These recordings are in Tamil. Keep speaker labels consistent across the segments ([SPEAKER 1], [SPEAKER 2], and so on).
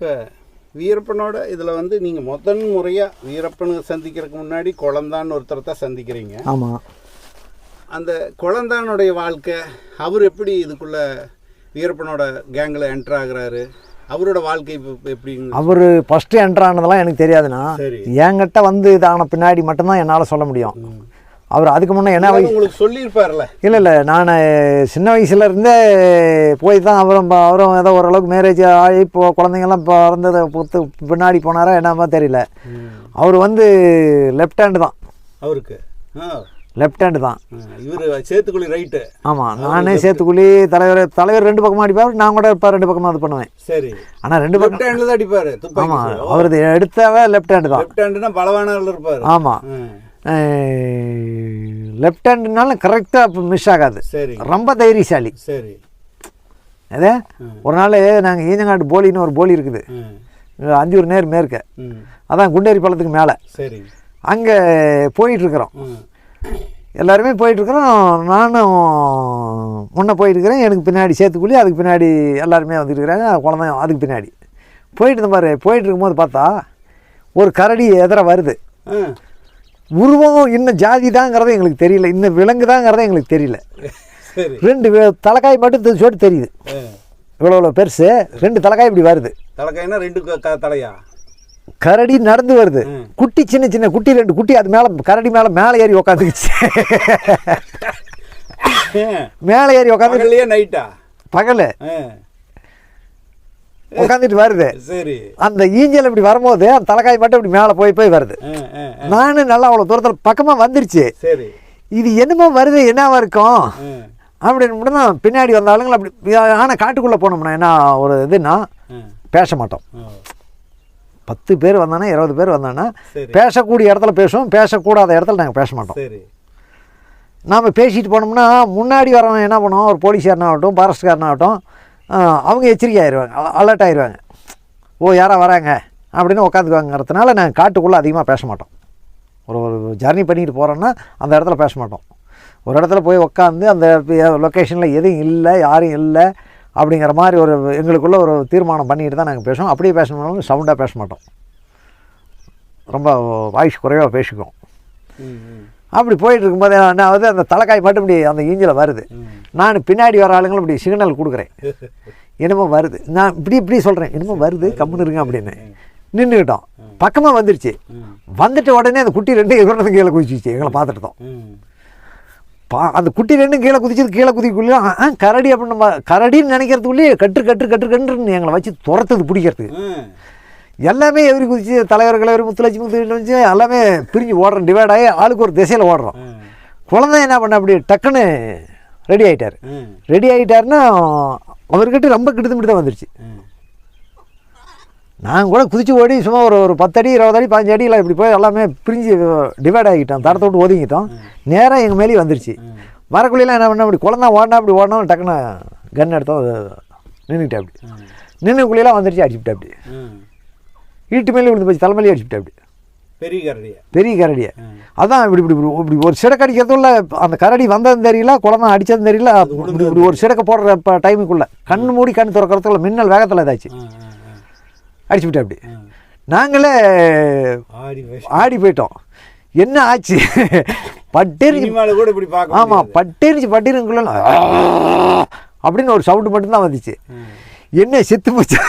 [SPEAKER 1] இப்போ வீரப்பனோட இதில் வந்து நீங்கள் முதன் முறையாக வீரப்பனை சந்திக்கிறதுக்கு முன்னாடி குழந்தான்னு ஒருத்தரை தான் சந்திக்கிறீங்க.
[SPEAKER 2] ஆமாம்
[SPEAKER 1] அந்த குழந்தானுடைய வாழ்க்கை அவர் எப்படி இதுக்குள்ள வீரப்பனோட கேங்கில் என்டர் ஆகுறாரு? அவரோட வாழ்க்கை இப்போ எப்படிங்க?
[SPEAKER 2] அவர் ஃபஸ்ட்டு என்ட்ரு ஆனதெல்லாம் எனக்கு தெரியாதுண்ணா. என்கிட்ட வந்து இதான பின்னாடி மட்டும்தான் என்னால் சொல்ல முடியும். அவர் அதுக்கு முன்னே என்ன வயசு
[SPEAKER 1] உங்களுக்கு சொல்லியிருப்பார்ல.
[SPEAKER 2] இல்லை இல்லை நான் சின்ன வயசுல இருந்தே போய் தான் அவரும் அவரும் ஏதோ ஓரளவுக்கு மேரேஜ் ஆகி இப்போ குழந்தைங்கள்லாம் பிறந்ததை பொறுத்து பின்னாடி போனாரா என்னமா தெரியல. அவர் வந்து லெஃப்ட் ஹேண்டு தான்.
[SPEAKER 1] அவருக்கு?
[SPEAKER 2] லெஃப்ட் ஹேண்டு தான்.
[SPEAKER 1] இவர் சேத்துக்குழி ரைட்டு
[SPEAKER 2] ஆமாம் நானே சேத்துக்குழி தலைவர் தலைவர் ரெண்டு பக்கமாக அடிப்பார் நான் கூட இப்போ ரெண்டு பக்கமாக இது பண்ணுவேன்.
[SPEAKER 1] சரி.
[SPEAKER 2] ஆனால் ரெண்டு பக்கம்
[SPEAKER 1] ஹேண்டில் தான் அடிப்பார்
[SPEAKER 2] ஆமாம் அவரது எடுத்தவே லெஃப்ட் ஹேண்டு தான்.
[SPEAKER 1] லெஃப்ட் ஹேண்டுனா பலவானவில் இருப்பார்.
[SPEAKER 2] ஆமாம் லெஃப்ட் ஹேண்டுனாலும் கரெக்டாக மிஸ் ஆகாது.
[SPEAKER 1] சரி.
[SPEAKER 2] ரொம்ப தைரியசாலி.
[SPEAKER 1] சரி.
[SPEAKER 2] அதே? ஒரு நாள் நாங்கள் ஈஞ்சங்காட்டு போலின்னு ஒரு போலி இருக்குது. அஞ்சூர் நேர் மேற்க. அதான் குண்டேரி பள்ளத்துக்கு மேலே.
[SPEAKER 1] சரி.
[SPEAKER 2] அங்கே போயிட்டுருக்குறோம். எல்லாருமே போயிட்டுருக்குறோம். நானும் முன்னே போயிட்டுருக்கிறேன் எனக்கு பின்னாடி சேத்துக்குள்ளி அதுக்கு பின்னாடி எல்லாருமே வந்துருக்குறாங்க குழந்தை அதுக்கு பின்னாடி. போயிட்டு இருந்த பாரு. போயிட்டு இருக்கும்போது பார்த்தா ஒரு கரடி எதிர வருது. உருவம் இன்னும் ஜாதி தாங்கிறது எங்களுக்கு தெரியல. இன்னும் விலங்கு தாங்கிறது எங்களுக்கு தெரியல. ரெண்டு தலைக்காய் மட்டும் சொட்டு தெரியுது. இவ்வளோ இவ்வளோ பெருசு. ரெண்டு தலைக்காய் இப்படி வருது.
[SPEAKER 1] தலைக்காய்னா ரெண்டு தலையா?
[SPEAKER 2] கரடி நடந்து வருது. குட்டி சின்ன சின்ன குட்டி ரெண்டு குட்டி அது மேலே கரடி மேலே மேலே ஏறி உக்காந்துக்குச்சு. மேலே ஏறி உக்காந்து
[SPEAKER 1] நைட்டா
[SPEAKER 2] பகல். உட்காந்துட்டு வருது.
[SPEAKER 1] சரி.
[SPEAKER 2] அந்த ஈஞ்சல் இப்படி வரும்போது அந்த தலைக்காய் மட்டும் இப்படி மேலே போய் போய் வருது. நானும் நல்லா அவ்வளோ தூரத்தில் பக்கமாக வந்துருச்சு.
[SPEAKER 1] சரி.
[SPEAKER 2] இது என்னமோ வருது என்னவா இருக்கும். அப்படின்னு மட்டும் தான் பின்னாடி வந்த ஆளுங்களை அப்படி ஆனால் காட்டுக்குள்ளே போனோம்னா என்ன ஒரு இதுன்னா. பேச மாட்டோம். பத்து பேர் வந்தானா இருபது பேர் வந்தானா பேசக்கூடிய இடத்துல பேசுவோம் பேசக்கூடாத இடத்துல நாங்கள் பேச மாட்டோம். நாம் பேசிட்டு போனோம்னா முன்னாடி வரவன் என்ன பண்ணுவோம் ஒரு போலீஸ்காரனாகட்டும் ஃபாரஸ்ட்காரனாகட்டும் அவங்க எச்சரிக்கை ஆயிடுவாங்க அலர்ட் ஆயிடுவாங்க ஓ யாரா வராங்க? அப்படின்னு உட்காந்துக்குவாங்கிறதுனால நாங்கள் காட்டுக்குள்ளே அதிகமாக பேச மாட்டோம். ஒரு ஒரு ஜர்னி பண்ணிட்டு போகிறோன்னா அந்த இடத்துல பேச மாட்டோம். ஒரு இடத்துல போய் உட்காந்து அந்த லொக்கேஷனில் எதுவும் இல்லை யாரும் இல்லை அப்படிங்கிற மாதிரி ஒரு எங்களுக்குள்ளே ஒரு தீர்மானம் பண்ணிட்டு தான் நாங்கள் பேசுவோம். அப்படியே பேசணும்னாலும் சவுண்டாக பேச மாட்டோம். ரொம்ப வாய்ஸ் குறைவாக பேசிக்குவோம். அப்படி போயிட்டு இருக்கும்போது நான் வந்து அந்த தலைக்காய் மட்டும் இப்படி அந்த ஈஞ்சில் வருது. நான் பின்னாடி வர ஆளுங்களும் இப்படி சிக்னல் கொடுக்குறேன். என்னமோ வருது. நான் இப்படி இப்படி சொல்கிறேன் என்னமோ வருது கம்முன்னு இருங்க அப்படின்னு. நின்றுக்கிட்டோம். பக்கமாக வந்துருச்சு. வந்துட்ட உடனே அந்த குட்டி ரெண்டும் எதிர்த்து கீழே குதிச்சிச்சு. எங்களை பார்த்துட்டு தான்
[SPEAKER 1] ம்.
[SPEAKER 2] பா அந்த குட்டி ரெண்டும் கீழே குதிச்சது கீழே குதிக்குள்ளே ஆ கரடி அப்படின்னு நம்ம கரடின்னு நினைக்கிறதுக்குள்ளேயே கட்டு கட்டு கட்டு கட்டுன்னு எங்களை வச்சு துரத்துது பிடிக்கிறதுக்கு. எல்லாமே எதிரி குதிச்சு தலைவர் கிழவர் முத்துலட்சுமி முத்துலட்சுமி எல்லாமே பிரிஞ்சு ஓடுறோம் டிவைட் ஆகி ஆளுக்கு ஒரு திசையில் ஓடுறோம். குழந்தை என்ன பண்ண அப்படி டக்குன்னு ரெடி ஆகிட்டார். ரெடி ஆகிட்டாருன்னா அவர்கிட்ட ரொம்ப கிட்டத்தட்ட தான் வந்துருச்சு. நான் கூட குதிச்சு ஓடி சும்மா ஒரு ஒரு பத்தடி இருபது அடி பதினஞ்சு அடியில் இப்படி போய் எல்லாமே பிரிஞ்சு டிவைட் ஆகிட்டோம் தரத்தை விட்டு ஒதுங்கிட்டோம் நேராக எங்கள் மேலேயே வந்துருச்சு
[SPEAKER 1] ம்.
[SPEAKER 2] வரக்குள்ளேலாம் என்ன பண்ண அப்படி குழந்தை ஓடினா அப்படி ஓடணும் டக்குன்னு கன் எடுத்தோம் நின்றுக்கிட்டேன் அப்படி
[SPEAKER 1] ம்.
[SPEAKER 2] நின்றுக்குள்ளேலாம் வந்துருச்சு அடிச்சுட்டேன் அப்படி. ஈட்டு மேலே விழுந்து போச்சு தலைமையிலே அடிச்சுட்டேன் அப்படி.
[SPEAKER 1] பெரிய கரடியா?
[SPEAKER 2] பெரிய கரடியை. அதான் இப்படி இப்படி இப்படி ஒரு சிடக்கு அடிக்கிறதுள்ள அந்த கரடி வந்ததும் தெரியல குழந்தை அடித்ததும் தெரியல இப்படி இப்படி ஒரு சிடக்க போடுற இப்போ டைமுக்குள்ளே கண்ணு மூடி கண் திறக்கிறதுக்குள்ள மின்னல் வேகத்தில் இதாச்சு. அடிச்சு விட்டேன் அப்படி. நாங்களே
[SPEAKER 1] ஆடி
[SPEAKER 2] போயிட்டோம். என்ன ஆச்சு? பட்டெரிஞ்சு
[SPEAKER 1] கூட இப்படி பார்க்க
[SPEAKER 2] ஆமாம். பட்டெரிஞ்சு பட்டிருக்குள்ள அப்படின்னு ஒரு சவுண்டு மட்டும்தான் வந்துச்சு. என்ன செத்து போச்சா.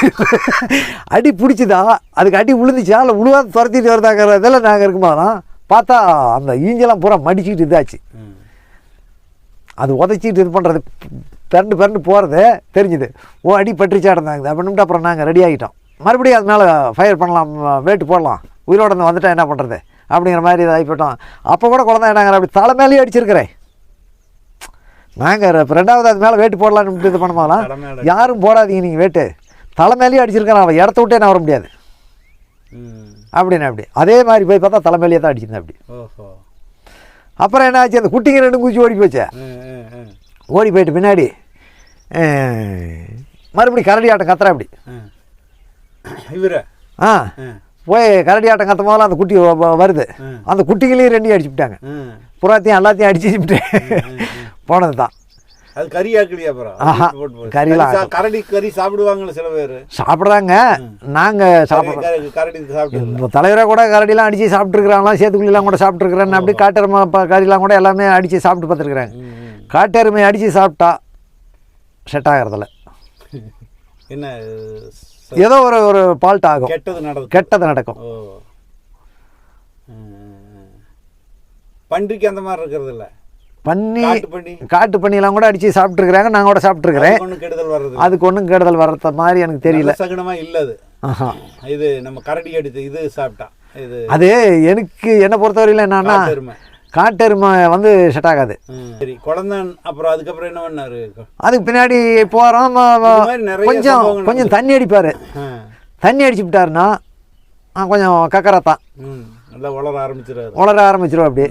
[SPEAKER 2] அடி பிடிச்சதா? அதுக்கு அடி விழுந்துச்சா? இல்லை விழுவாத துரத்திட்டு வருதாங்கிற இதெல்லாம் நாங்கள் இருக்கும்போதான் பார்த்தா அந்த ஈஞ்செல்லாம் பூரா மடிச்சுக்கிட்டு இதாச்சு அது உதச்சிட்டு இது பண்ணுறது பிறண்டு பிறண்டு போகிறது தெரிஞ்சுது. ஓ அடி பற்றிச்சாடுந்தாங்க அப்படின்ட்டு அப்புறம் நாங்கள் ரெடி ஆகிட்டோம். மறுபடியும் அது மேலே ஃபயர் பண்ணலாம் வேட்டு போடலாம். உயிரோட வந்துட்டால் என்ன பண்ணுறது அப்படிங்கிற மாதிரி இதாகி போயிட்டோம். அப்போ கூட குழந்தை என்னங்கிற அப்படி தலை மேலேயே அடிச்சிருக்கிறேன் நாங்கள் ரெண்டாவது அது மேலே வேட்டு போடலான்னு இது
[SPEAKER 1] மேல
[SPEAKER 2] யாரும் போடாதீங்க நீங்கள் வேட்டு. தலை மேலேயே அடிச்சிருக்கிறேன் அவன் இடத்த விட்டே நான் வர முடியாது. அப்படின்னு அப்படி. அதே மாதிரி போய் பார்த்தா தலை மேலேயே தான் அடிச்சிருந்தேன் அப்படி. அப்புறம் என்ன ஆச்சு அந்த குட்டிங்க ரெண்டும் குச்சி ஓடி போச்சே. ஓடி போயிட்டு பின்னாடி மறுபடியும் கரடி ஆட்டம் கத்துறா அப்படி.
[SPEAKER 1] இவர?
[SPEAKER 2] ஆ. போய் கரடி ஆட்டம் கத்தும் போதெல்லாம் அந்த குட்டி வருது. அந்த குட்டிகளையும் ரெண்டையும் அடிச்சு விட்டாங்க.
[SPEAKER 1] ம்.
[SPEAKER 2] புறாத்தையும் எல்லாத்தையும் அடிச்சு விட்டு. போனது தான்
[SPEAKER 1] அது கறி ஆக்கலையா அப்புறம்.
[SPEAKER 2] கறிலாம்
[SPEAKER 1] கரடி கறி சாப்பிடுவாங்களே சில பேர்.
[SPEAKER 2] சாப்பிட்றாங்க. நாங்கள் சாப்பிட்றோம்
[SPEAKER 1] கரடி சாப்பிட்டு
[SPEAKER 2] கூட கரடிலாம் அடித்து சாப்பிட்ருக்குறாங்களாம் சேத்துக்குழிலாம் கூட சாப்பிட்ருக்குறேன் அப்படி காட்டெருமை கறிலாம் கூட எல்லாமே அடித்து சாப்பிட்டு பார்த்துருக்குறாங்க. காட்டெருமை அடித்து சாப்பிட்டா செட் ஆகிறதில்ல.
[SPEAKER 1] என்ன
[SPEAKER 2] ஏதோ ஒரு ஒரு ஃபால்ட் ஆகும்.
[SPEAKER 1] கெட்டது நடக்கும்.
[SPEAKER 2] கெட்டது நடக்கும்.
[SPEAKER 1] பன்றிக்கு அந்த மாதிரி இருக்கிறது இல்ல
[SPEAKER 2] பண்ணி
[SPEAKER 1] காட்டு பண்ணி.
[SPEAKER 2] காட்டு பண்ணிலாம் கூட அடித்து சாப்பிட்ருக்குறாங்க நான் கூட சாப்பிட்ருக்குறேன்
[SPEAKER 1] வர்றது.
[SPEAKER 2] அதுக்கு ஒன்றும் கெடுதல் வர்ற மாதிரி எனக்கு தெரியல.
[SPEAKER 1] நல்ல சகுனமா இல்ல அது. இது நம்ம கரடி அடித்து இது சாப்பிட்டா. இது
[SPEAKER 2] அது எனக்கு என்னை பொறுத்தவரையில் என்னன்னா
[SPEAKER 1] காட்டெருமை.
[SPEAKER 2] வந்து செட் ஆகாது.
[SPEAKER 1] சரி குழந்தான் அப்புறம் அதுக்கப்புறம் என்ன பண்ணாரு?
[SPEAKER 2] அதுக்கு பின்னாடி போகிறோம் கொஞ்சம் கொஞ்சம் தண்ணி அடிப்பார். தண்ணி அடிச்சு விட்டாருன்னா கொஞ்சம் கக்கரத்தான்
[SPEAKER 1] நல்லா வளர ஆரம்பிச்சிடாரு
[SPEAKER 2] உளர ஆரம்பிச்சிடும் அப்படி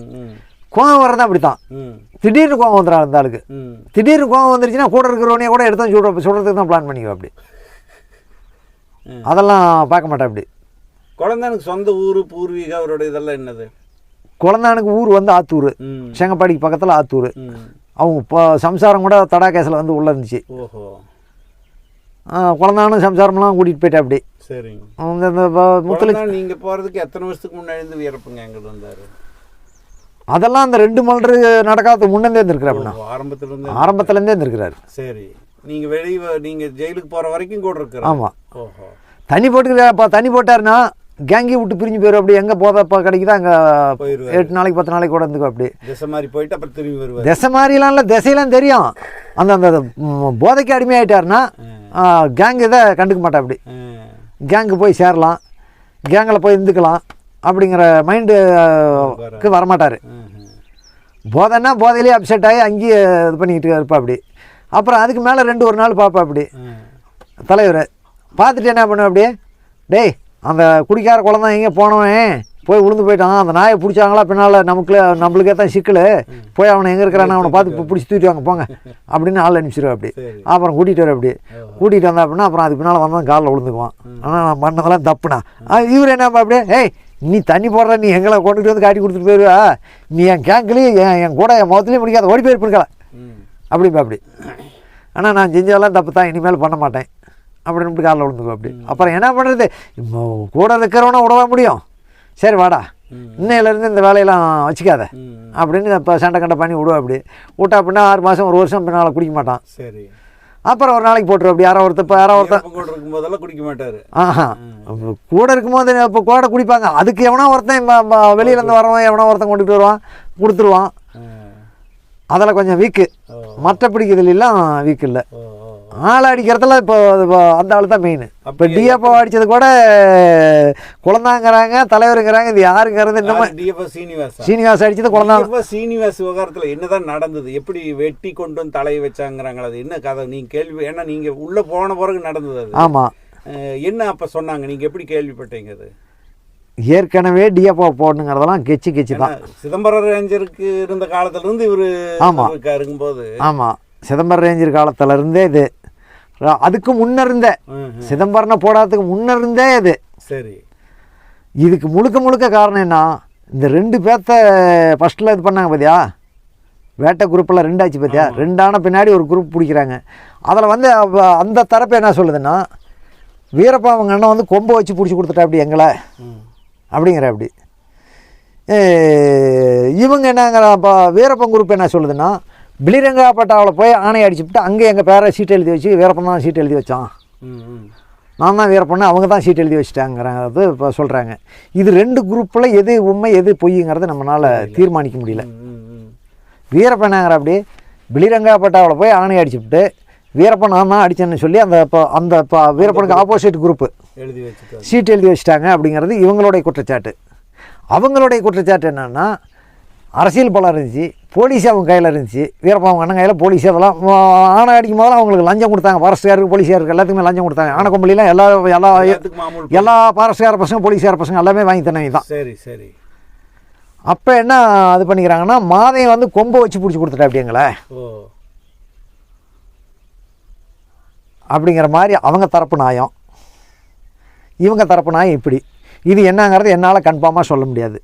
[SPEAKER 2] கோவம் வரதான் அப்படி தான்
[SPEAKER 1] ம்.
[SPEAKER 2] திடீர்னு கோவம் வந்துடும் அந்த ஆளுக்கு. திடீர்னு கோவம் வந்துருச்சுன்னா கூட இருக்கிறவனையே கூட எடுத்து சுட சுடுறதுக்கு தான் பிளான் பண்ணிக்குவோம் அப்படி. அதெல்லாம் பார்க்க மாட்டேன் அப்படி.
[SPEAKER 1] குழந்தானுக்கு சொந்த ஊர் பூர்வீக அவரோட இதெல்லாம் என்னது?
[SPEAKER 2] குழந்தானுக்கு ஊர் வந்து ஆத்தூர். செங்கப்பாடிக்கு பக்கத்தில் ஆத்தூர். அவங்க இப்போ சம்சாரம் கூட தடா கேஸில் வந்து உள்ளே இருந்துச்சு.
[SPEAKER 1] ஓஹோ.
[SPEAKER 2] குழந்தானும் சம்சாரம்லாம் கூட்டிகிட்டு போயிட்டேன் அப்படி.
[SPEAKER 1] சரிங்க.
[SPEAKER 2] இந்த இந்த முத்துல
[SPEAKER 1] குழந்தான் நீங்க போறதுக்கு எத்தனை வருஷத்துக்கு முன்னாடி இருந்து வீரப்பங்க எங்கிட்ட வந்தாரு?
[SPEAKER 2] அதெல்லாம் அந்த ரெண்டு மல்று நடக்காத முன்னே இருந்திருக்கிறாப்புண்ணா
[SPEAKER 1] ஓ, ஆரம்பத்துல இருந்து
[SPEAKER 2] ஆரம்பத்துலேருந்தே இருந்திருக்கிறாரு.
[SPEAKER 1] சரி. நீங்க வெளிய நீங்க ஜெயிலுக்கு போற வரைக்கும் கூட இருக்கிற
[SPEAKER 2] ஆமாம் தண்ணி போட்டுக்கிற இப்போ தண்ணி போட்டாருன்னா கேங்கி விட்டு பிரிஞ்சு போயிடும் அப்படி எங்கே போதப்போ கிடைக்குதோ அங்கே. எட்டு நாளைக்கு பத்து நாளைக்கு கூட இருந்துக்கும் அப்படி
[SPEAKER 1] திசை மாதிரி போயிட்டு அப்புறம் திரும்பி வருவார்.
[SPEAKER 2] திசை மாதிரிலாம் இல்லை திசையெல்லாம் தெரியும். அந்த அந்த போதைக்கு அடிமையாயிட்டாருன்னா கேங் இதை கண்டுக்க மாட்டா அப்படி. கேங்கு போய் சேரலாம். கேங்கில் போய் இருந்துக்கலாம். அப்படிங்கிற மைண்டுக்கு வரமாட்டார். போதைன்னா போதையிலே அப்செட் ஆகி அங்கேயே இது பண்ணிக்கிட்டு இருப்பா அப்படி. அப்புறம் அதுக்கு மேலே ரெண்டு ஒரு நாள் பார்ப்பா அப்படி. தலைவர். பார்த்துட்டு என்ன பண்ணுவேன் அப்படியே? டேய் அந்த குடிக்கார குழந்தை எங்கே போனவன்? போய் விழுந்து போயிட்டான். அந்த நாயை பிடிச்சாங்களா? பின்னால் நமக்கு நம்மளுக்கே தான் சிக்கல். போய் அவனை எங்கே இருக்கிறான் அவனை பார்த்து பிடிச்சி தூக்கிட்டு வாங்க போங்க. அப்படின்னு ஆள் அனுப்பிச்சிருவேன் அப்படி. அப்புறம் கூட்டிகிட்டு வர அப்படி. கூட்டிகிட்டு வந்தா அப்படின்னா அப்புறம் அதுக்கு பின்னால் வந்தான் காலில் விழுந்துக்குவான் ஆனால் நான் பண்ணதெல்லாம் தப்புனா இவர் என்ன அப்படியே ஏய் நீ தண்ணி போடுற நீ எங்களை கொண்டுட்டு வந்து காட்டி கொடுத்துட்டு போயிடுவா நீ என் கேங்க்லேயும் என் என் கூட என் முகத்துலேயும் முடிக்காத ஓடி போயிருப்பிருக்கல அப்படிம்பா அப்படி ஆனால் நான் செஞ்சதெல்லாம் தப்பு தான் இனிமேல் பண்ண மாட்டேன். அப்படின்னு காலில் விழுந்துக்கும் அப்படி. அப்புறம் என்ன பண்ணுறது கூட இருக்கிறவனை விடவா முடியும்? சரி வாடா. இன்னையிலேருந்து இந்த வேலையெல்லாம் வச்சுக்காத. அப்படின்னு இப்போ சண்டை கண்டை பண்ணி விடுவா அப்படி. விட்டா அப்படின்னா ஆறு மாதம் ஒரு வருஷம் பின்னால் குடிக்க மாட்டான்.
[SPEAKER 1] சரி.
[SPEAKER 2] அப்புறம் ஒரு நாளைக்கு போட்டுரு அப்படி யாரோ ஒருத்தர் இப்போ யாரோ ஒருத்தன்
[SPEAKER 1] வீரப்பன் கூட இருக்கும்போதெல்லாம் குடிக்க மாட்டாரு.
[SPEAKER 2] ஆஹா. கூட இருக்கும்போது இப்போ கூட குடிப்பாங்க. அதுக்கு எவனோ ஒருத்தன் வெளியிலேருந்து வரவன் எவனோ ஒருத்தன் கொண்டுட்டு வருவான் கொடுத்துருவான். அதில் கொஞ்சம் வீக்கு. மற்றபடிக்கு இதுலாம் வீக் இல்லை. ஆள் அடிக்கிறதுல இப்போ அந்த ஆள் தான் மெயின் இப்போ? டிஎஃப்ஓ அடித்தது கூட குழந்தாங்கிறாங்க தலைவருங்கிறாங்க இது யாருங்கிறது இன்னமும்?
[SPEAKER 1] DFO சீனிவாசா?
[SPEAKER 2] சீனிவாஸ் அடித்தது குழந்தா.
[SPEAKER 1] சீனிவாஸ் விவகாரத்துல என்னதான் நடந்தது? எப்படி வெட்டி கொண்டு வந்து தலையை வச்சாங்கிறாங்களா அது என்ன கதை? நீங்க கேள்வி ஏன்னா நீங்க உள்ள போன பிறகு நடந்தது அது.
[SPEAKER 2] ஆமாம்
[SPEAKER 1] என்ன அப்ப சொன்னாங்க? நீங்க எப்படி கேள்விப்பட்டீங்க அது?
[SPEAKER 2] ஏற்கனவே டிஎஃப்ஓ போடணுங்கிறதெல்லாம் கெச்சு கெச்சு தான்.
[SPEAKER 1] சிதம்பரம் ரேஞ்சருக்கு இருந்த காலத்துல இருந்து இவரு
[SPEAKER 2] ஆமா.
[SPEAKER 1] இருக்கா இருக்கும்போது
[SPEAKER 2] ஆமாம் சிதம்பரம் ரேஞ்சர் காலத்துல இருந்தே இது. அதுக்கு முன்ன இருந்தே
[SPEAKER 1] ம்,
[SPEAKER 2] சிதம்பரனை போடாததுக்கு முன்ன இருந்தே இது
[SPEAKER 1] சரி.
[SPEAKER 2] இதுக்கு முழுக்க முழுக்க காரணம் என்ன? இந்த ரெண்டு பேர்த்த ஃபஸ்ட்டில் இது பண்ணாங்க பார்த்தியா வேட்டை குரூப்பில் ரெண்டாச்சு பார்த்தியா ரெண்டான பின்னாடி ஒரு குரூப் பிடிக்கிறாங்க. அதில் வந்து அந்த தரப்பு என்ன சொல்லுதுன்னா வீரப்பா அவங்க அண்ணன் வந்து கொம்பை வச்சு பிடிச்சி கொடுத்துட்டா அப்படி எங்களை. அப்படிங்கிற அப்படி. இவங்க என்னங்கிற இப்போ வீரப்பன் குரூப் என்ன சொல்லுதுன்னா பிளிரங்காப்பட்டாவில் போய் ஆணை அடிச்சுட்டு அங்கே எங்கள் பேரை சீட் எழுதி வச்சு வீரப்பன் தான் சீட் எழுதி வச்சான்.
[SPEAKER 1] ம், ம்.
[SPEAKER 2] நான் தான் வீரப்பண்ணு அவங்க தான் சீட் எழுதி வச்சுட்டாங்கிறது இப்போ சொல்கிறாங்க. இது ரெண்டு குரூப்பில் எது உண்மை எது பொய்ங்கிறத நம்மளால் தீர்மானிக்க முடியல. வீரப்பண்ணாங்கிற அப்படி பிளிரங்காப்பட்டாவில் போய் ஆணை அடிச்சுட்டு வீரப்பன் நான் தான் அடித்தேன்னு சொல்லி அந்த இப்போ அந்த இப்போ வீரப்பனுக்கு ஆப்போசிட் குரூப்பு
[SPEAKER 1] எழுதி
[SPEAKER 2] சீட் எழுதி வச்சுட்டாங்க அப்படிங்கிறது இவங்களுடைய குற்றச்சாட்டு. அவங்களுடைய குற்றச்சாட்டு என்னன்னா அரசியல் பலம் இருந்துச்சு. போலீஸ் அவங்க கையில் இருந்துச்சு. வீரப்பா அவங்க அண்ணன் கையில் போலீஸ் அதெல்லாம் ஆணை அடிக்கும் போதெல்லாம் அவங்களுக்கு லஞ்சம் கொடுத்தாங்க. ஃபாரஸ்ட்காருக்கு போலீஸாருக்கு எல்லாத்துக்குமே லஞ்சம் கொடுத்தாங்க. ஆனை கொம்பளிலாம் எல்லா எல்லா எல்லா ஃபாரஸ்ட்கார பசங்க போலீஸ்கார பசங்க எல்லாமே வாங்கி தந்தவங்க தான்.
[SPEAKER 1] சரி சரி.
[SPEAKER 2] அப்போ என்ன இது பண்ணிக்கிறாங்கன்னா மாதையை வந்து கொம்பை வச்சு பிடிச்சி கொடுத்துட்டா அப்படிங்களே
[SPEAKER 1] ஓ.
[SPEAKER 2] அப்படிங்கிற மாதிரி அவங்க தரப்பு நியாயம் இவங்க தரப்பு நியாயம் இப்படி. இது என்னங்கிறது என்னால் கன்ஃபார்மாக சொல்ல முடியாது.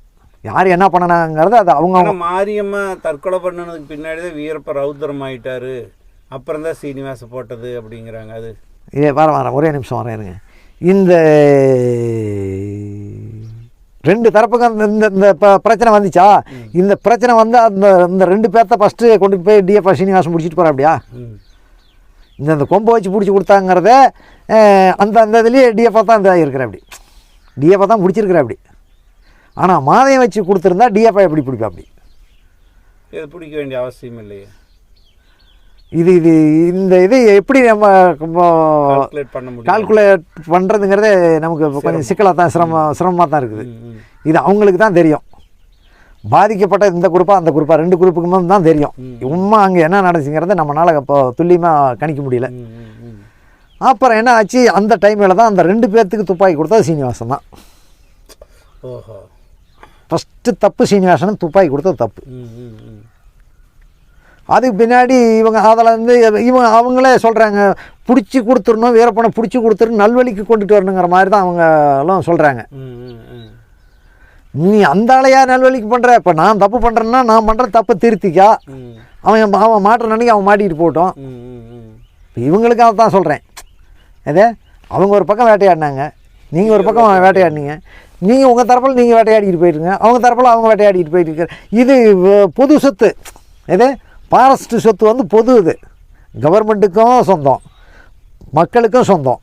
[SPEAKER 2] யார் என்ன பண்ணனாங்கிறது அது அவங்க
[SPEAKER 1] மாரியம்மா தற்கொலை பண்ணனதுக்கு பின்னாடி தான் வீரப்ப ரௌத்ரம் ஆயிட்டாரு. அப்புறம் தான் சீனிவாச போட்டது அப்படிங்கிறாங்க. அது
[SPEAKER 2] ஏ வர வரேன் ஒரே நிமிஷம் வரேன் இருங்க. இந்த ரெண்டு தரப்புக்கும் அந்த இந்த இந்த பிரச்சனை வந்துச்சா? இந்த பிரச்சனை வந்து அந்த இந்த ரெண்டு பேர்த்த ஃபஸ்ட்டு கொண்டு போய் டிஎஃப் சீனிவாசம் முடிச்சிட்டு போகிறா அப்படியா? இந்த இந்த கொம்பை வச்சு பிடிச்சி கொடுத்தாங்கிறத அந்த அந்த இதுலேயே டிஎஃபாக தான் இதாக இருக்கிற அப்படி டிஎஃபாக தான் பிடிச்சிருக்கிற அப்படி. ஆனால் மாதையம் வச்சு கொடுத்துருந்தா டிஎஃப்ஐ எப்படி பிடிப்பா அப்படி?
[SPEAKER 1] இது பிடிக்க வேண்டிய அவசியம் இல்லையே.
[SPEAKER 2] இது இது இந்த இது எப்படி நம்ம
[SPEAKER 1] கால்குலேட்
[SPEAKER 2] பண்ணுறதுங்கிறதே நமக்கு கொஞ்சம் சிக்கலாக தான் சிரம சிரமமாக தான் இருக்குது. இது அவங்களுக்கு தான் தெரியும். பாதிக்கப்பட்ட இந்த குரூப்பாக அந்த குரூப்பாக ரெண்டு குரூப்புக்கும் தான் தெரியும். உண்மை அங்கே என்ன நடந்துச்சுங்கிறத நம்மளால் இப்போ துல்லியமாக கணிக்க முடியல. அப்புறம் என்ன ஆச்சு? அந்த டைமில் தான் அந்த ரெண்டு பேர்த்துக்கு துப்பாக்கி கொடுத்தது சீனிவாசன் தான்.
[SPEAKER 1] ஓஹோ.
[SPEAKER 2] ஃபஸ்ட்டு தப்பு சீனிவாசன் துப்பாக்கி கொடுத்தது தப்பு. அதுக்கு பின்னாடி இவங்க அதில் வந்து இவங்க அவங்களே சொல்கிறாங்க பிடிச்சி கொடுத்துடணும் வீரப்பனை பிடிச்சி கொடுத்துட்டு நல்வழிக்கு கொண்டுட்டு வரணுங்கிற மாதிரி தான் அவங்க எல்லாம் சொல்கிறாங்க. நீ அந்த ஆளையா நல்வழிக்கு பண்ணுற இப்போ நான் தப்பு பண்ணுறேன்னா நான் பண்ணுற தப்பை திருத்திக்கா. அவன் அவன் மாட்டுற அன்னைக்கு அவன் மாட்டிக்கிட்டு போகட்டும்
[SPEAKER 1] ம், ம், ம்.
[SPEAKER 2] இப்போ இவங்களுக்கு அதை தான் சொல்கிறேன் எதே? அவங்க ஒரு பக்கம் வேட்டையாடினாங்க. நீங்கள் ஒரு பக்கம் வேட்டையாடினீங்க. நீங்கள் உங்கள் தரப்பில் நீங்கள் வேட்டையாடிக்கிட்டு போயிருங்க. அவங்க தரப்பில் அவங்க வேட்டையாடிக்கிட்டு போயிட்டு இது பொது சொத்து. இது ஃபாரஸ்ட்டு சொத்து வந்து பொது இது. கவர்மெண்ட்டுக்கும் சொந்தம். மக்களுக்கும் சொந்தம்.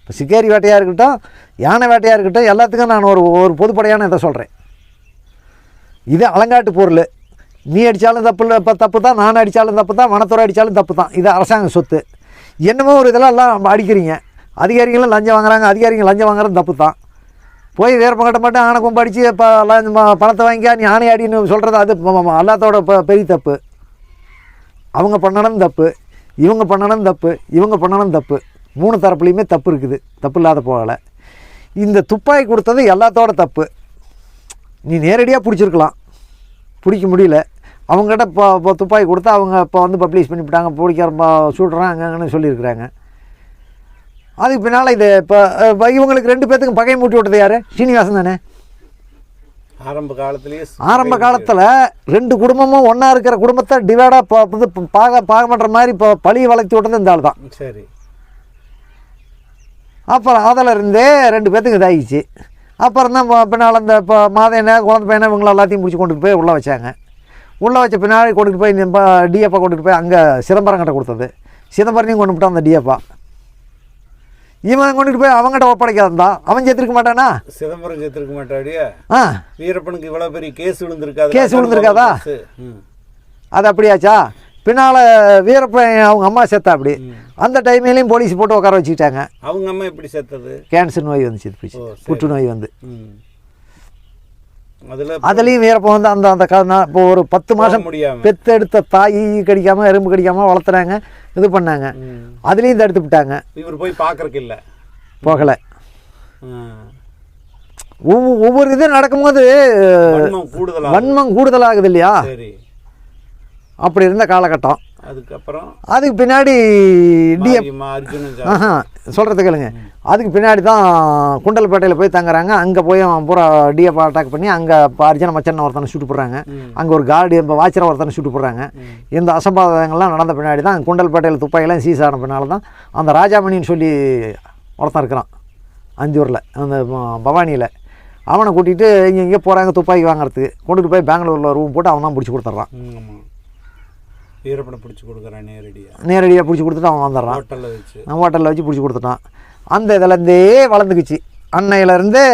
[SPEAKER 2] இப்போ சிக்கேரி வேட்டையாக இருக்கட்டும் யானை வேட்டையாக இருக்கட்டும் எல்லாத்துக்கும் நான் ஒரு ஒரு பொதுப்படையான இதை சொல்கிறேன் இது அலங்காட்டு பொருள். நீ அடித்தாலும் தப்பு இல்லை இப்போ தப்பு தான் நான் அடித்தாலும் தப்பு தான் வனத்துறை அடித்தாலும் தப்பு தான். இது அரசாங்க சொத்து. என்னமோ ஒரு இதெல்லாம் எல்லாம் அடிக்கிறீங்க. அதிகாரிகளும் லஞ்சம் வாங்குறாங்க அதிகாரிகள் லஞ்சம் வாங்குறது தப்பு தான். போய் வேறு மட்டும் ஆனை கொம்பு அடித்து இப்போ ப- பணத்தை வாங்கிக்கா நீ ஆணை அடின்னு சொல்கிறது அது எல்லாத்தோட பெரிய தப்பு. அவங்க பண்ணணும் தப்பு இவங்க பண்ணணும் தப்பு இவங்க பண்ணணும் தப்பு. மூணு தரப்புலையுமே தப்பு இருக்குது தப்பு இல்லாத போகலை. இந்த துப்பாக்கி கொடுத்தது எல்லாத்தோட தப்பு. நீ நேரடியாக பிடிச்சிருக்கலாம். பிடிக்க முடியல. அவங்ககிட்ட இப்போ இப்போ துப்பாக்கி கொடுத்து அவங்க இப்போ வந்து பப்ளிஷ் பண்ணிவிட்டாங்க பிடிக்கிற சுடுறாங்க அங்கன்னு சொல்லியிருக்கிறாங்க. அதுக்கு பின்னால் இது இப்போ இவங்களுக்கு ரெண்டு பேர்த்துக்கும் பகை மூட்டி விட்டது யார்? சீனிவாசன் தானே?
[SPEAKER 1] ஆரம்ப காலத்திலேயே
[SPEAKER 2] ஆரம்ப காலத்தில் ரெண்டு குடும்பமும் ஒன்றா இருக்கிற குடும்பத்தை டிவைடாக வந்து பாக பாகம் பண்ணுற மாதிரி இப்போ பழி வளர்த்தி விட்டது இந்த ஆள் தான்
[SPEAKER 1] சரி.
[SPEAKER 2] அப்புறம் அதில் இருந்தே ரெண்டு பேர்த்துக்கு இதாகிச்சு அப்புறம் தான் பின்னால் அந்த இப்போ மாதையனை குழந்தை பையனை இவங்களை எல்லாத்தையும் பிடிச்சி கொண்டுட்டு போய் உள்ளே வச்சாங்க. உள்ளே வச்ச பின்னாடி கொண்டுட்டு போய் டிஎப்பா கொண்டுட்டு போய் அங்கே சிதம்பரம் கிட்ட கொடுத்தது. சிதம்பரனையும் கொண்டு விட்டான் அந்த டிஎப்பா இவன் கொண்டுட்டு போய் அவங்ககிட்ட ஒப்படைக்காதா அவன் செத்துருக்க மாட்டானா?
[SPEAKER 1] சிதம்பரம் சேர்த்திருக்க மாட்டாடியா.
[SPEAKER 2] ஆ.
[SPEAKER 1] வீரப்பனுக்கு இவ்வளவு பெரிய கேஸ் விழுந்திருக்காது?
[SPEAKER 2] கேஸ். விழுந்திருக்காதா? அது அப்படியாச்சா? பின்னால் வீரப்பன் அவங்க அம்மா செத்தா அப்படி. அந்த டைம்லேயும் போலீஸ் போட்டு உட்கார வச்சுக்கிட்டாங்க.
[SPEAKER 1] அவங்க அம்மா எப்படி செத்தது?
[SPEAKER 2] கேன்சர் நோய் வந்துச்சு. புற்றுநோய் வந்து. அதுலேயும் வீரப்பன் வந்து அந்த அந்த இப்போ ஒரு பத்து மாதம் பெத்தெடுத்த தாய் கடிக்காமல் எறும்பு கடிக்காமல் வளர்த்துறாங்க இது பண்ணாங்க. அதுலேயும் தடுத்து விட்டாங்க.
[SPEAKER 1] இவர் போய் பாக்குறதுக்கு இல்ல.
[SPEAKER 2] போகலை. ஒவ்வொரு இது நடக்கும்போது
[SPEAKER 1] வன்மம் கூடுதலா
[SPEAKER 2] வன்மம் கூடுதலாகுது இல்லையா?
[SPEAKER 1] சரி.
[SPEAKER 2] அப்படி இருந்த காலகட்டம்.
[SPEAKER 1] அதுக்கப்புறம்
[SPEAKER 2] அதுக்கு பின்னாடி
[SPEAKER 1] ஜா-
[SPEAKER 2] ஆஹா சொல்கிறது கேளுங்க. அதுக்கு பின்னாடி தான் குண்டல்பேட்டையில் போய் தங்குறாங்க. அங்கே போய் அவன் பூரா டிஎஃப் அட்டாக் பண்ணி அங்கே இப்போ அர்ஜுன மச்சன் ஒருத்தனை சுட்டு போடுறாங்க. அங்கே ஒரு கார்டு இப்போ வாட்சரை ஒருத்தனை சுட்டு போடுறாங்க. இந்த அசம்பாவிதங்கள்லாம் நடந்த பின்னாடி தான் குண்டல்பேட்டையில் துப்பாக்கிலாம் சீஸ் ஆன பின்னால தான் அந்த ராஜாமணின்னு சொல்லி ஒருத்தன் இருக்கிறான். அஞ்சூரில் அந்த பவானியில். அவனை கூட்டிகிட்டு இங்கே இங்கே போகிறாங்க துப்பாக்கி வாங்குறதுக்கு. கொண்டுட்டு போய் பெங்களூரில் ரூம் போட்டு அவன் தான் பிடிச்சி கொடுத்துட்றான்.
[SPEAKER 1] வீரப்பனை பிடிச்சி கொடுக்குறான் நேரடியா.
[SPEAKER 2] நேரடியாக பிடிச்சி கொடுத்துட்டு அவன் வந்துடுறான்.
[SPEAKER 1] ஹோட்டல்ல வச்சு.
[SPEAKER 2] நம்ம ஹோட்டலில் வச்சு பிடிச்சி கொடுத்துட்டான். அந்த இதுலேருந்தே வளர்ந்துக்குச்சு. அன்னையிலேருந்தே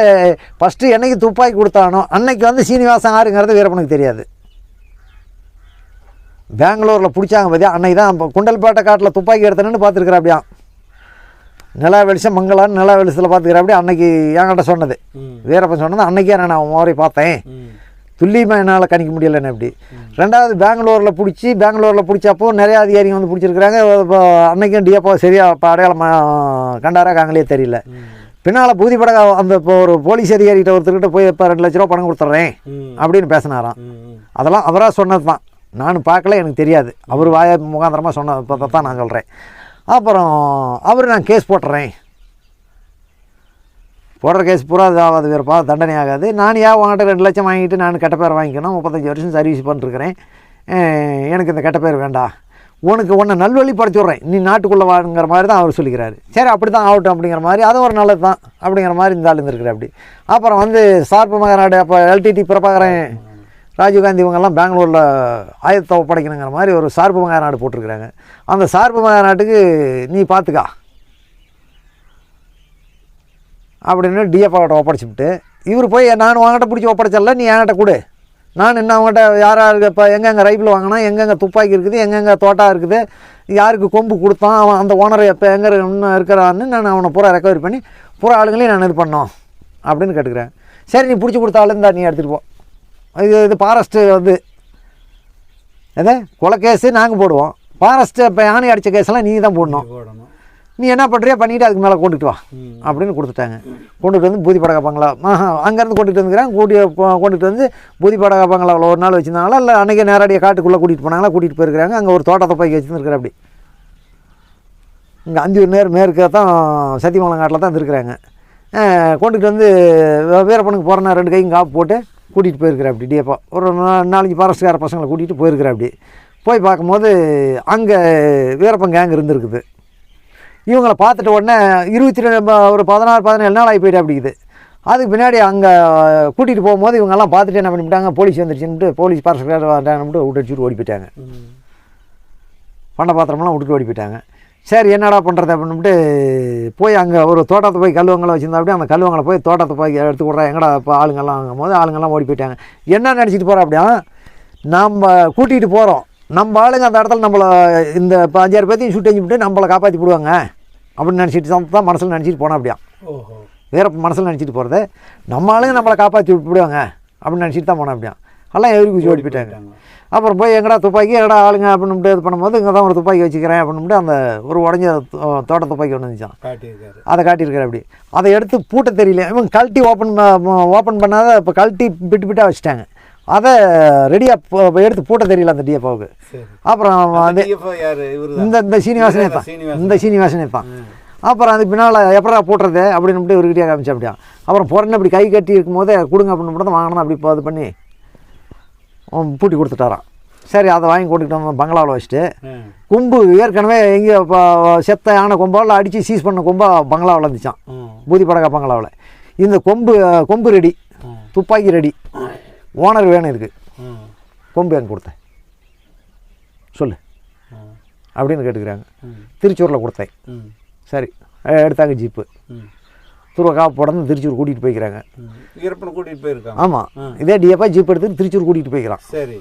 [SPEAKER 2] ஃபஸ்ட்டு என்னைக்கு துப்பாக்கி கொடுத்தானோ அன்னைக்கு வந்து சீனிவாசன் ஆறுங்கிறது வீரப்பனுக்கு தெரியாது. பெங்களூரில் பிடிச்சாங்க பார்த்தியா அன்னைக்கு தான் குண்டல்பேட்டை காட்டில் துப்பாக்கி எடுத்தேன்னு பார்த்துருக்குற அப்படியா? நிலா வெளிச்சம் மங்களான்னு நிலா வெளிச்சத்தில் பார்த்துக்கிற அப்படியே? அன்னைக்கு என்கிட்ட சொன்னது. வீரப்பன் சொன்னது அன்னைக்கே நான் அவன் முறை பார்த்தேன். துல்லியமாக என்னால் கணிக்க முடியலன்னு எப்படி? ரெண்டாவது பெங்களூரில் பிடிச்சி பெங்களூரில் பிடிச்சப்போ நிறைய அதிகாரிங்க வந்து பிடிச்சிருக்கிறாங்க. இப்போ அன்னைக்கும் டிஎப்போ சரியாக இப்போ அடையாளம் கண்டாரா காங்களே தெரியல. பின்னால் பூதிப்பட அந்த இப்போ ஒரு போலீஸ் அதிகாரிகிட்ட ஒருத்தர்கிட்ட போய் இப்போ ரெண்டு லட்ச ரூபா பணம் கொடுத்துட்றேன். அப்படின்னு பேசினாராம். அதெல்லாம் அவராக சொன்னது தான். நான் பார்க்கல எனக்கு தெரியாது. அவர் வாய முகாந்திரமாக சொன்ன தான் நான் சொல்கிறேன் அப்புறம் அவர் நான் கேஸ் போட்டுறேன். போடுற கேஸ் பூரா இது ஆகாது வேறுப்பா தண்டனை ஆகாது. நான் ஏன் உங்கள்கிட்ட ரெண்டு லட்சம் வாங்கிட்டு நான் கெட்ட பேர் வாங்கிக்கணும்? முப்பத்தஞ்சு வருஷம் சர்வீஸ் பண்ணிருக்கிறேன் எனக்கு இந்த கெட்ட பேர் வேண்டாம் உனக்கு உன்னை நல்வழிப்படுத்தி விட்றேன். நீ நாட்டுக்குள்ளே வாங்கிற மாதிரி தான் அவர் சொல்லிக்கிறாரு. சரி அப்படி தான் ஆகட்டும் அப்படிங்கிற மாதிரி. அது ஒரு நல்லது தான் அப்படிங்கிற மாதிரி இந்த ஆள் இருந்திருக்கிற அப்படி. அப்புறம் வந்து சார்பு மகனாடு அப்போ எல்டிடி பிரபாகரன் ராஜீவ்காந்தி இவங்கெல்லாம் பெங்களூரில் ஆயத்தை ஒப்படைக்கணுங்கிற மாதிரி ஒரு சார்பு மகாநாடு போட்டிருக்கிறாங்க. அந்த சார்பு மகாநாட்டுக்கு நீ பார்த்துக்கா அப்படின்னு டிஎஃப்ஆகிட்ட ஒப்படைச்சிவிட்டு இவர் போய் நான் உங்ககிட்ட பிடிச்சி ஒப்படைச்சல நீ என்கிட்ட கொடு. நான் என்ன அவங்ககிட்ட யார் யாருக்கு இப்போ எங்கெங்கே ரைஃபிள் வாங்கினா எங்கெங்கே துப்பாக்கி இருக்குது எங்கெங்கே தோட்டா இருக்குது யாருக்கு கொம்பு கொடுத்தான் அவன் அந்த ஓனர் எப்போ எங்கே இன்னும் இருக்கிறான்னு நான் அவனை பூரா ரெக்கவரி பண்ணி பூரா ஆளுங்களையும் நான் இது பண்ணோம் அப்படின்னு கேட்டுக்கிறேன் சரி நீ பிடிச்சி கொடுத்தாலும் இருந்தா நீ எடுத்துகிட்டு போ. இது இது ஃபாரஸ்ட்டு வந்து எதே? கொலை கேஸு நாங்கள் போடுவோம். ஃபாரஸ்ட்டு இப்போ யானை அடித்த கேஸெல்லாம் நீ தான் போடணும்.
[SPEAKER 1] போடணும்.
[SPEAKER 2] நீ என்ன பண்ணுறியோ பண்ணிவிட்டு அதுக்கு மேலே கொண்டுட்டு வா. அப்படின்னு கொடுத்துட்டாங்க. கொண்டுட்டு வந்து பூதி படகா பங்களா அங்கேருந்து கொண்டுட்டு வந்துக்கிறேன் கூட்டி கொண்டுட்டு வந்து பூதி படகா பங்களாவில் ஒரு நாள் வச்சுருந்தாங்களா? இல்லை அன்றைக்கி நேரடியாக காட்டுக்குள்ளே கூட்டிகிட்டு போனாங்களா? கூட்டிகிட்டு போயிருக்கிறாங்க. அங்கே ஒரு தோட்டத்தை போய் வச்சுருந்துருக்குற அப்படி. இங்கே அஞ்சூர் நேர் மேற்க தான் சத்தியமங்கலம் காட்டில் தான் இருந்திருக்கிறாங்க. கொண்டுட்டு வந்து வீரப்பனுக்கு போகிறனா ரெண்டு கையும் காப்பு போட்டு கூட்டிகிட்டு போயிருக்கிற அப்படி டியப்பா ஒரு நாலஞ்சு ஃபாரஸ்ட்கார பசங்களை கூட்டிகிட்டு போயிருக்கிற அப்படி. போய் பார்க்கும்போது அங்கே வீரப்பன் கேங் இருந்திருக்குது. இவங்கள பார்த்துட்ட உடனே இருபத்தி ரெண்டு ஒரு பதினாறு பதினேழு நாள் ஆகி போயிட்டு அப்படி அதுக்கு பின்னாடி அங்கே கூட்டிகிட்டு போகும்போது இவங்கெல்லாம் பார்த்துட்டு என்ன பண்ணிவிட்டாங்க போலீஸ் வந்துருச்சுன்ட்டு போலீஸ் பார்சல் விட்டு விட்டு ஓடி போயிட்டாங்க. பண்ட பாத்திரமெல்லாம் விட்டுட்டு ஓடி போயிட்டாங்க. சரி என்னடா பண்ணுறது அப்படின்ட்டு போய் அங்கே ஒரு தோட்டத்தை போய் கல்வங்களை வச்சுருந்தா அப்படியே அந்த கல்வங்களை போய் தோட்டத்தை போய் எடுத்து விட்றா. எங்கடா இப்போ ஆளுங்கெல்லாம் போது ஆளுங்கெல்லாம் ஓடி போயிட்டாங்க. என்ன நினச்சிட்டு போகிறோம் அப்படியா நம்ம கூட்டிகிட்டு போகிறோம் நம்ம ஆளுங்க அந்த இடத்துல நம்மளை இந்த இப்போ அஞ்சாறு பேர்த்தையும் சுட்டு விட்டு நம்மளை காப்பாற்றி விடுவாங்க. அப்படின்னு நினச்சிட்டு தான் தான் மனசில் நினச்சிட்டு போனோம் அப்படியா? வேற மனசில் நினச்சிட்டு போகிறது நம்ம ஆளுங்க நம்மளை காப்பாற்றி விடுவாங்க அப்படின்னு நினச்சிட்டு தான் போனோம் அப்படியா? எல்லாம் எதிரி குச்சி ஓடி போயிட்டாங்க. அப்புறம் போய் எங்கடா துப்பாக்கி எங்கடா ஆளுங்க அப்படின்னு இது பண்ணும்போது இங்கே தான் ஒரு துப்பாக்கி வச்சுக்கிறேன் அப்படின்னு அந்த ஒரு உடஞ்ச தோட்ட துப்பாக்கி ஒன்று இருந்துச்சான் அதை காட்டியிருக்காரு அப்படி. அதை எடுத்து பூட்ட தெரியல. இவங்க கழட்டி ஓப்பன் ஓப்பன் பண்ணாத இப்போ கழட்டி பிட்டு பிட்டாக வச்சுட்டாங்க. அதை ரெடியாக எடுத்து பூட்ட தெரியல அந்த டிஎஃப்ஓவுக்கு அப்புறம் இந்த இந்த சீனிவாசனே தான். இந்த சீனிவாசனே தான். அப்புறம் அதுக்கு பின்னால் எப்படா போட்டுறது அப்படின்னு இவர்கிட்டயே காமிச்சா அப்படியா. அப்புறம் பிறந்து அப்படி கை கட்டி இருக்கும்போதே கொடுங்க அப்படின்னு மட்டும் வாங்கினா அப்படி இது பண்ணி பூட்டி கொடுத்துட்டாரான் சரி அதை வாங்கி கொண்டுக்கிட்டு வந்து பங்களாவில் வச்சுட்டு கொம்பு ஏற்கனவே எங்கே இப்போ செத்த யானை கொம்பால் அடித்து சீஸ் பண்ண கொம்பா பங்களாவில் இருந்துச்சான் பூதி படகா பங்களாவில். இந்த கொம்பு கொம்பு ரெடி துப்பாக்கி ரெடி. ஓனர் வேணும் இருக்கு கொம்பு எனக்கு கொடுத்தேன். சொல்லு. அப்படின்னு கேட்டுக்கிறாங்க. திருச்சூரில் கொடுத்தேன். சரி. எடுத்தாங்க ஜீப்பு. துருவ காப்பு போடந்து திருச்சூர் கூட்டிகிட்டு போய்க்கிறாங்க.
[SPEAKER 1] கூட்டிட்டு போயிருக்காங்க.
[SPEAKER 2] ஆமாம் இதே டிஎப்பா ஜீப் எடுத்து திருச்சூர் கூட்டிகிட்டு போய்க்கிறான்.
[SPEAKER 1] சரி.